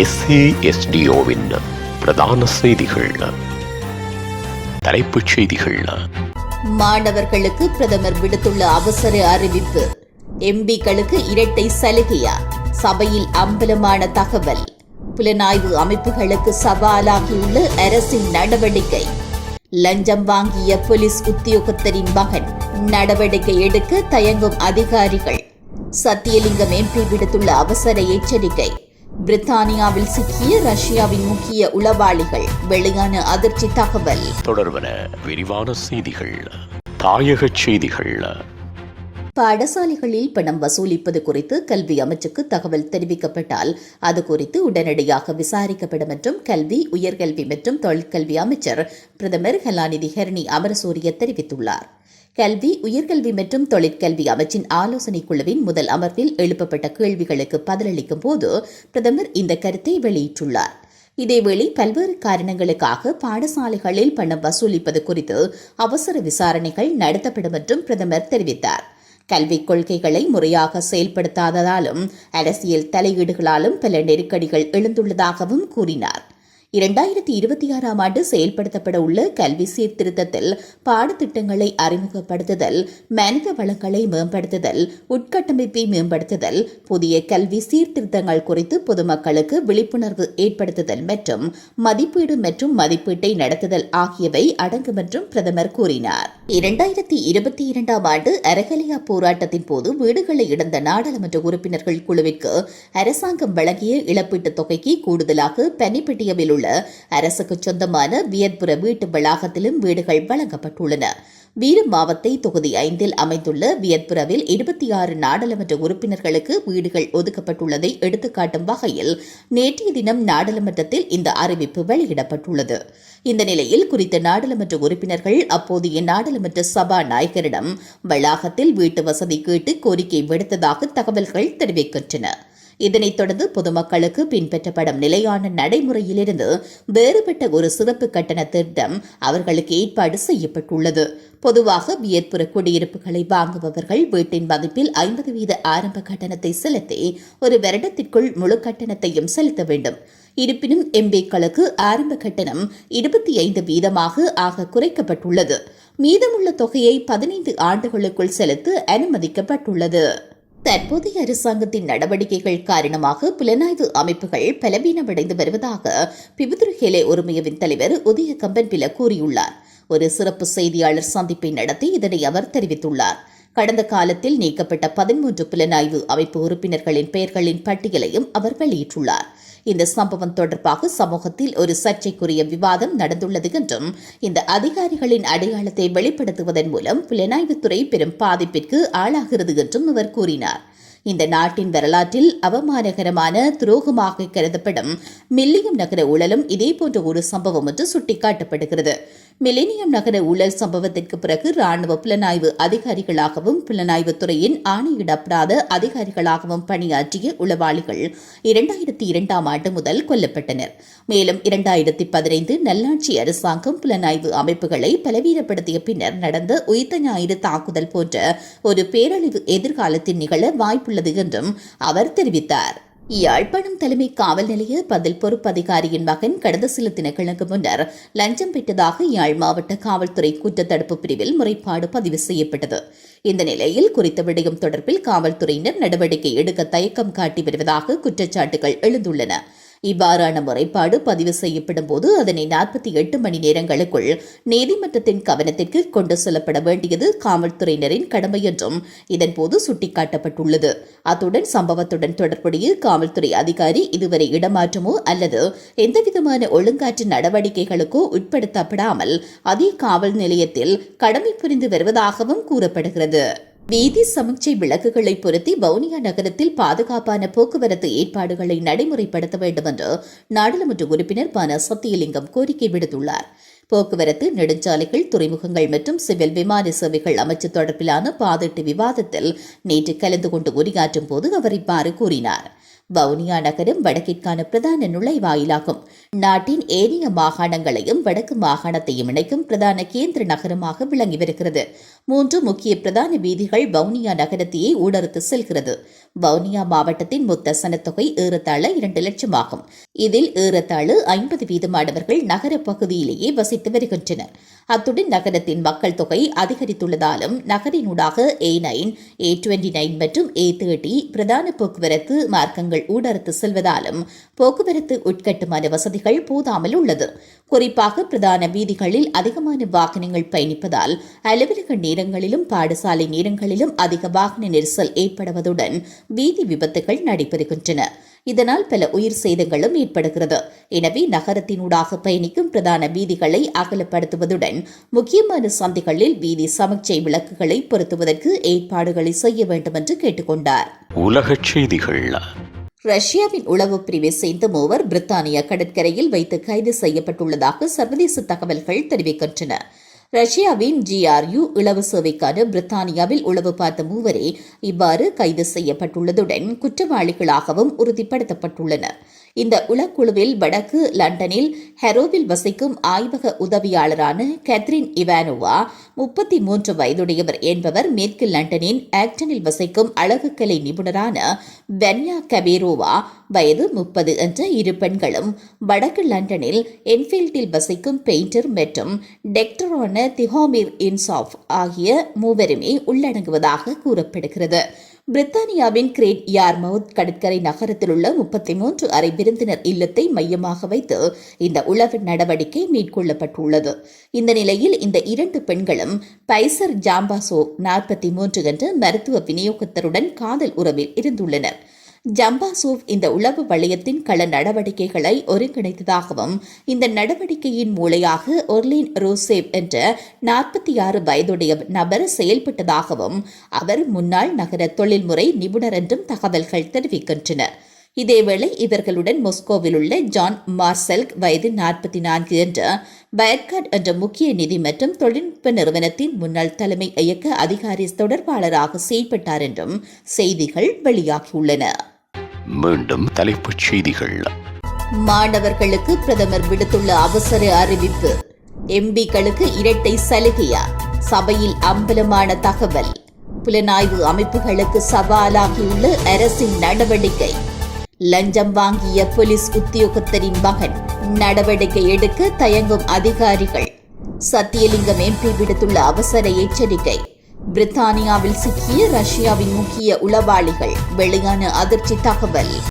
எஸ்ஏஎஸ்டிஓவின் பிரதான செய்திகள். தலைப்புச் செய்திகள். மாணவர்களுக்கு பிரதமர் விடுத்துள்ள அவசர அறிவிப்பு. எம்பிக்களுக்கு இரட்டை சலுகையா? சபையில் அம்பலமான தகவல். புலனாய்வு அமைப்புகளுக்கு சவாலாகியுள்ள அரசின் நடவடிக்கை. லஞ்சம் வாங்கிய போலீஸ் உத்தியோகத்தரின் மகன். நடவடிக்கை எடுக்க தயங்கும் அதிகாரிகள். சத்தியலிங்கம் எம்பி விடுத்துள்ள அவசர எச்சரிக்கை. பிரித்தானியாவில் சிக்கிய ரஷ்யாவின் முக்கிய உளவாளிகள் வெளியான அதிர்ச்சி தகவல். தொடர்பன விரிவான செய்திகள் தாயகச் செய்திகள். பாடசாலைகளில் பணம் வசூலிப்பது குறித்து கல்வி அமைச்சுக்கு தகவல் தெரிவிக்கப்பட்டால் அது குறித்து உடனடியாக விசாரிக்கப்படும் என்றும் கல்வி உயர்கல்வி மற்றும் தொழிற்கல்வி அமைச்சர் பிரதமர் கலாநிதி ஹெர்னி அமரசூரிய தெரிவித்துள்ளார். கல்வி உயர்கல்வி மற்றும் தொழிற்கல்வி அமைச்சின் ஆலோசனைக் குழுவின் முதல் அமர்வில் எழுப்பப்பட்ட கேள்விகளுக்கு பதிலளிக்கும் போது பிரதமர் இந்த கருத்தை வெளியிட்டுள்ளார். இதேவேளை பல்வேறு காரணங்களுக்காக பாடசாலைகளில் பணம் வசூலிப்பது குறித்து அவசர விசாரணைகள் நடத்தப்படும் என்றும் பிரதமர் தெரிவித்தார். கல்விக் கொள்கைகளை முறையாக செயல்படுத்தாததாலும் அரசியல் தலையீடுகளாலும் பல நெருக்கடிகள் எழுந்துள்ளதாகவும் கூறினார். இரண்டாயிரத்தி இருபத்தி ஆறாம் ஆண்டு செயல்படுத்தப்பட உள்ள கல்வி சீர்திருத்தத்தில் பாடத்திட்டங்களை அறிமுகப்படுத்துதல் மனித வளங்களை மேம்படுத்துதல் உட்கட்டமைப்பை மேம்படுத்துதல் புதிய கல்வி சீர்திருத்தங்கள் குறித்து பொதுமக்களுக்கு விழிப்புணர்வு ஏற்படுத்துதல் மற்றும் மதிப்பீடு மற்றும் மதிப்பீட்டை நடத்துதல் ஆகியவை அடங்கும் என்றும் பிரதமர் கூறினார். இரண்டாயிரத்தி இருபத்தி இரண்டாம் ஆண்டு அரகலியா போராட்டத்தின் போது வீடுகளை இழந்த நாடாளுமன்ற உறுப்பினர்கள் குழுவிற்கு அரசாங்கம் வழங்கிய இழப்பீட்டுத் தொகைக்கு கூடுதலாக பனிப்பட்டியவில் உள்ள அரசுக்கு சொந்தமான வியத்புர வீட்டு வளாகத்திலும் வீடுகள் வழங்கப்பட்டுள்ளன. வீர மாவத்தை தொகுதி ஐந்தில் அமைந்துள்ள வியத்புரவில் இருபத்தி ஆறு நாடாளுமன்ற உறுப்பினர்களுக்கு வீடுகள் ஒதுக்கப்பட்டுள்ளதை எடுத்துக்காட்டும் வகையில் நேற்றைய தினம் நாடாளுமன்றத்தில் இந்த அறிவிப்பு வெளியிடப்பட்டுள்ளது. இந்த நிலையில் குறித்த நாடாளுமன்ற உறுப்பினர்கள் அப்போதைய நாடாளுமன்ற சபாநாயகரிடம் வளாகத்தில் வீட்டு வசதி கேட்டு கோரிக்கை விடுத்ததாக தகவல்கள் தெரிவிக்கின்றன. இதனைத் தொடர்ந்து பொதுமக்களுக்கு பின்பற்றப்படும் நிலையான நடைமுறையிலிருந்து வேறுபட்ட ஒரு சிறப்பு கட்டண திட்டம் அவர்களுக்கு ஏற்பாடு செய்யப்பட்டுள்ளது. பொதுவாக வியற்புற குடியிருப்புகளை வாங்குபவர்கள் வீட்டின் மதிப்பில் ஐம்பது வீத ஆரம்ப கட்டணத்தை செலுத்தி ஒரு வருடத்திற்குள் முழு கட்டணத்தையும் செலுத்த வேண்டும். இருப்பினும் எம்பிக்களுக்கு ஆரம்ப கட்டணம் இருபத்தி ஐந்து வீதமாக ஆக குறைக்கப்பட்டுள்ளது. மீதமுள்ள தொகையை பதினைந்து ஆண்டுகளுக்குள் செலுத்த அனுமதிக்கப்பட்டுள்ளது. தற்போதைய அரசாங்கத்தின் நடவடிக்கைகள் காரணமாக புலனாய்வு அமைப்புகள் பலவீனமடைந்து வருவதாக பிபுத்ரு ஹெலே உரிமையவின் தலைவர் உதய கம்பன்பில கூறியுள்ளார். ஒரு சிறப்பு செய்தியாளர் சந்திப்பை நடத்தி இதனை அவர் தெரிவித்துள்ளார். கடந்த காலத்தில் நீக்கப்பட்ட பதிமூன்று புலனாய்வு அமைப்பு உறுப்பினர்களின் பெயர்களின் பட்டியலையும் அவர் வெளியிட்டுள்ளார். இந்த சம்பவம் தொடர்பாக சமூகத்தில் ஒரு சர்ச்சைக்குரிய விவாதம் நடந்துள்ளது என்றும் இந்த அதிகாரிகளின் அடையாளத்தை வெளிப்படுத்துவதன் மூலம் புலனாய்வுத்துறை பெரும் பாதிப்பிற்கு ஆளாகிறது என்றும் அவர் கூறினார். இந்த நாட்டின் வரலாற்றில் அவமானகரமான துரோகமாக கருதப்படும் மில்லியம் நகர ஊழலும் இதேபோன்ற ஒரு சம்பவம் என்று சுட்டிக்காட்டப்படுகிறது. மிலேனியம் நகர ஊழல் சம்பவத்திற்கு பிறகு ராணுவ புலனாய்வு அதிகாரிகளாகவும் புலனாய்வுத் துறையின் ஆணையிடப்படாத அதிகாரிகளாகவும் பணியாற்றிய உளவாளிகள் இரண்டாயிரத்தி இரண்டாம் ஆண்டு முதல் கொல்லப்பட்டனர். மேலும் இரண்டாயிரத்தி பதினைந்து நல்லாட்சி அரசாங்கம் புலனாய்வு அமைப்புகளை பலவீனப்படுத்திய பின்னர் நடந்த உயிர்த்த ஞாயிறு தாக்குதல் போன்ற ஒரு பேரழிவு எதிர்காலத்தில் நிகழ வாய்ப்புள்ளது என்றும் அவர் தெரிவித்தார். யாழ்ப்பாணம் தலைமை காவல் நிலைய பதில் பொறுப்பு அதிகாரியின் மகன் கடந்த சில தினங்களுக்கு முன்னர் லஞ்சம் பெற்றதாக யாழ் மாவட்ட காவல்துறை குற்றத்தடுப்பு பிரிவில் முறைப்பாடு பதிவு செய்யப்பட்டது. இந்த நிலையில் குறித்த விடயம் தொடர்பில் காவல்துறையினர் நடவடிக்கை எடுக்க தயக்கம் காட்டி வருவதாக குற்றச்சாட்டுகள் எழுந்துள்ளன. இவ்வாறான முறைப்பாடு பதிவு செய்யப்படும் போது அதனை நாற்பத்தி எட்டு மணி நேரங்களுக்குள் நீதிமன்றத்தின் கவனத்திற்கு கொண்டு செல்லப்பட வேண்டியது காவல்துறையினரின் கடமை என்றும் இதன்போது சுட்டிக்காட்டப்பட்டுள்ளது. அத்துடன் சம்பவத்துடன் தொடர்புடைய காவல்துறை அதிகாரி இதுவரை இடமாற்றமோ அல்லது எந்தவிதமான ஒழுங்காற்று நடவடிக்கைகளுக்கோ உட்படுத்தப்படாமல் அதே காவல் நிலையத்தில் கடமை புரிந்து வருவதாகவும் கூறப்படுகிறது. வீதி சமிக்சை விளக்குகளை பொருத்தி வவுனியா நகரத்தில் பாதுகாப்பான போக்குவரத்து ஏற்பாடுகளை நடைமுறைப்படுத்த வேண்டும் என்று நாடாளுமன்ற உறுப்பினர் பன சத்தியலிங்கம் கோரிக்கை விடுத்துள்ளார். போக்குவரத்து நெடுஞ்சாலைகள் துறைமுகங்கள் மற்றும் சிவில் விமான சேவைகள் அமைச்சு தொடர்பிலான பாதிட்டு விவாதத்தில் நேற்று கலந்து கொண்டு உரையாற்றும் போது அவர் இவ்வாறு கூறினார். வவுனியா நகரம் வடக்கிற்கான பிரதான நுழைவாயிலாகும். நாட்டின் ஏனைய மாகாணங்களையும் வடக்கு மாகாணத்தையும் இணைக்கும் பிரதான கேந்திர நகரமாக விளங்கி வருகிறது மூன்று முக்கிய பிரதான வீதிகள் வவுனியா நகரத்தையே ஊடறுத்து செல்கிறது. வவுனியா மாவட்டத்தின் மொத்த சனத்தொகை ஏறத்தாழ இரண்டு லட்சம் ஆகும். இதில் ஏறத்தாழ ஐம்பது வீதமானவர்கள் நகர பகுதியிலேயே வசித்து வருகின்றனர். அத்துடன் நகரத்தின் மக்கள் தொகை அதிகரித்துள்ளதாலும் நகரினூடாக A nine A twenty nine மற்றும் ஏ தேர்ட்டி பிரதான போக்குவரத்து மார்க்கங்கள் ஊடறுத்து செல்வதாலும் போக்குவரத்து உட்கட்டுமான வசதிகள் போதாமல் உள்ளது. குறிப்பாக பிரதான வீதிகளில் அதிகமான வாகனங்கள் பயணிப்பதால் அலுவலக நேரங்களிலும் பாடசாலை நேரங்களிலும் அதிக வாகன நெரிசல் ஏற்படுவதுடன் வீதி விபத்துகள் நடைபெறுகின்றன. இதனால் பல உயிர் சேதங்களும் ஏற்படுகிறது. எனவே நகரத்தினூடாக பயணிக்கும் பிரதான வீதிகளை அகலப்படுத்துவதுடன் முக்கியமான சந்தைகளில் வீதி சமச்சை விளக்குகளை பொருத்துவதற்கு ஏற்பாடுகளை செய்ய வேண்டும் என்று கேட்டுக்கொண்டார். உலகச் செய்திகள். ரஷ்யாவின் உளவு பிரிவை சேர்ந்த மூவர் பிரித்தானிய கடற்கரையில் வைத்து கைது செய்யப்பட்டுள்ளதாக சர்வதேச தகவல்கள் தெரிவிக்கின்றன. ரஷ்யாவின் ஜிஆர்யு இளவு சேவைக்கான பிரித்தானியாவில் உளவு பார்த்த மூவரே இவ்வாறு கைது செய்யப்பட்டுள்ளதுடன் குற்றவாளிகளாகவும் உறுதிப்படுத்தப்பட்டுள்ளனர். இந்த உளக்குழுவில் வடக்கு லண்டனில் ஹெரோவில் வசிக்கும் ஆய்வக உதவியாளரான கேத்ரின் இவானோவா முப்பத்தி மூன்று வயதுடையவர் என்பவர் மேற்கு லண்டனின் ஆக்டனில் வசிக்கும் அழகுக்கலை நிபுணரான பென்யா கபேரோவா வயது முப்பது என்ற இரு பெண்களும் வடக்கு லண்டனில் என்ஃபீல்டில் வசிக்கும் பெயிண்டர் மற்றும் டெக்டரான திஹோமிர் இன்சாஃப் ஆகிய மூவருமே உள்ளடங்குவதாக கூறப்படுகிறது. பிரித்தானியாவின் கிரேட் யார்மவுத் கடற்கரை நகரத்தில் உள்ள முப்பத்தி மூன்று அறை விருந்தினர் இல்லத்தை மையமாக வைத்து இந்த உளவு நடவடிக்கை மேற்கொள்ளப்பட்டுள்ளது. இந்த நிலையில் இந்த இரண்டு பெண்களும் பைசர் ஜாம்பாசோ நாற்பத்தி மூன்று என்ற மருத்துவ விநியோகத்தருடன் காதல் உறவில் இருந்துள்ளனர். ஜம்பாசூவ் இந்த உளவு வளையத்தின் கள நடவடிக்கைகளை ஒருங்கிணைத்ததாகவும் இந்த நடவடிக்கையின் மூளையாக ஒர்லின் ரோசேவ் என்ற நாற்பத்தி ஆறு வயதுடைய நபர் செயல்பட்டதாகவும் அவர் முன்னாள் நகர தொழில்முறை நிபுணர் என்றும் தகவல்கள் தெரிவிக்கின்றன. இதேவேளை இவர்களுடன் மொஸ்கோவில் உள்ள ஜான் மார்செல்க் வயது நாற்பத்தி நான்கு என்ற பயர்காட் என்ற முக்கிய நிதி மற்றும் தொழில்நுட்ப நிறுவனத்தின் முன்னாள் தலைமை இயக்க அதிகாரி தொடர்பாளராக செயல்பட்டார் என்றும் செய்திகள் வெளியாகியுள்ளன. மீண்டும் தலைப்புச் செய்திகள். மாணவர்களுக்கு பிரதமர் விடுத்துள்ள அவசர அறிவிப்பு. எம்பிக்களுக்கு இரட்டை சலுகையா? சபையில் அம்பலமான தகவல். புலனாய்வு அமைப்புகளுக்கு சவாலாகியுள்ள அரசின் நடவடிக்கை. லஞ்சம் வாங்கிய போலீஸ் உத்தியோகத்தரின் மகன் நடவடிக்கை எடுக்க தயங்கும் அதிகாரிகள். சத்தியலிங்கம் எம்பி விடுத்துள்ள அவசர எச்சரிக்கை. பிரித்தானியாவில் சிக்கிய ரஷ்யாவின் முக்கிய உளவாளிகள் வெளியான அதிர்ச்சி தகவல்.